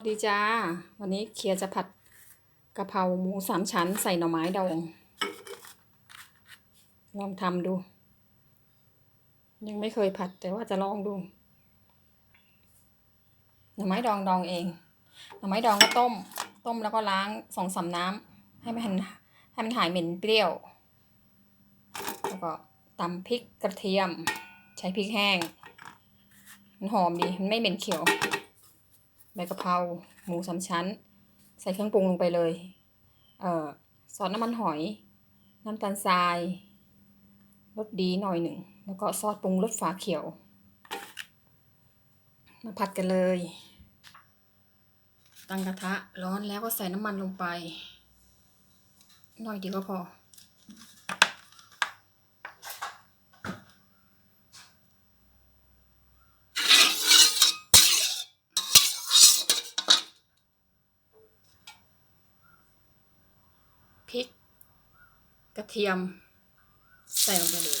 สวัสดีจ้า วันนี้เคียร์จะผัดกะเพราหมูสามชั้นใส่หน่อไม้ดอง ลองทำดู ยังไม่เคยผัดแต่ว่าจะลองดู หน่อไม้ดองดองเอง หน่อไม้ดองก็ต้ม ต้มแล้วก็ล้างสองสาน้ำให้มันให้มันหายเหม็นเปรี้ยว แล้วก็ตำพริกกระเทียม ใช้พริกแห้ง มันหอมดี มันไม่เหม็นเขียว ใบกะเพราหมูสามชั้น ใส่เครื่องปรุงลงไปเลยเอ่อซอสน้ำมันหอย น้ำตาลทรายรสดีหน่อยหนึ่ง แล้วก็ซอสปรุงรสฝาเขียว มาผัดกันเลย ตั้งกระทะร้อนแล้วก็ใส่น้ำมันลงไป หน่อยเดียวก็พอ กระเทียมใส่ลงไปเลย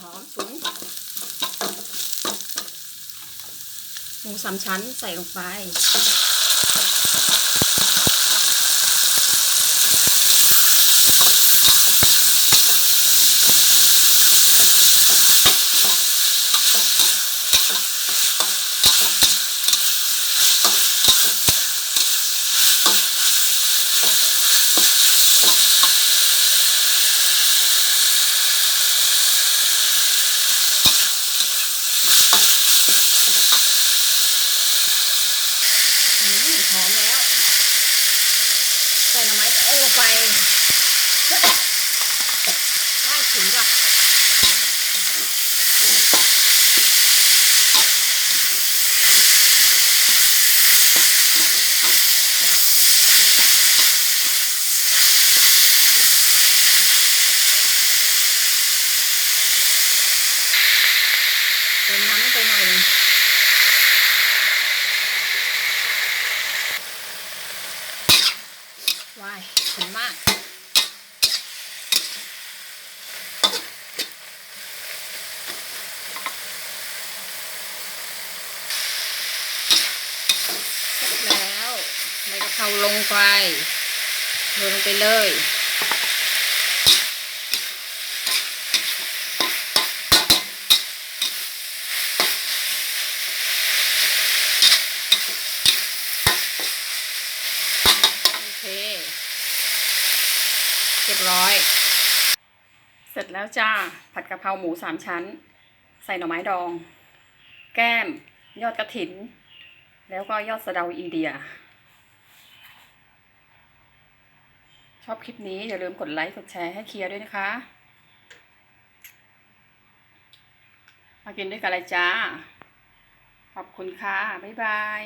หอมสูงหมูสามชั้นใส่ลงไป หอมแล้ว ใส่หน่อไม้โองลงไปถ้าถึงว่ะเติมน้ำลงไปหน่อยหนึง วายถึงมาก เสร็จแล้วใบกะ เพราลงไปโรยลงไปเลยโอเคเรียบร้อย เสร็จแล้วจ้า ผัดกะเพราหมูสามชั้น ใส่หน่อไม้ดอง แก้ม ยอดกระถิน แล้วก็ยอดสะเดาอินเดีย ชอบคลิปนี้อย่าลืมกดไลค์กดแชร์ให้เคลียร์ด้วยนะคะ มากินด้วยกันเลยจ้า ขอบคุณค่ะ บ๊ายบาย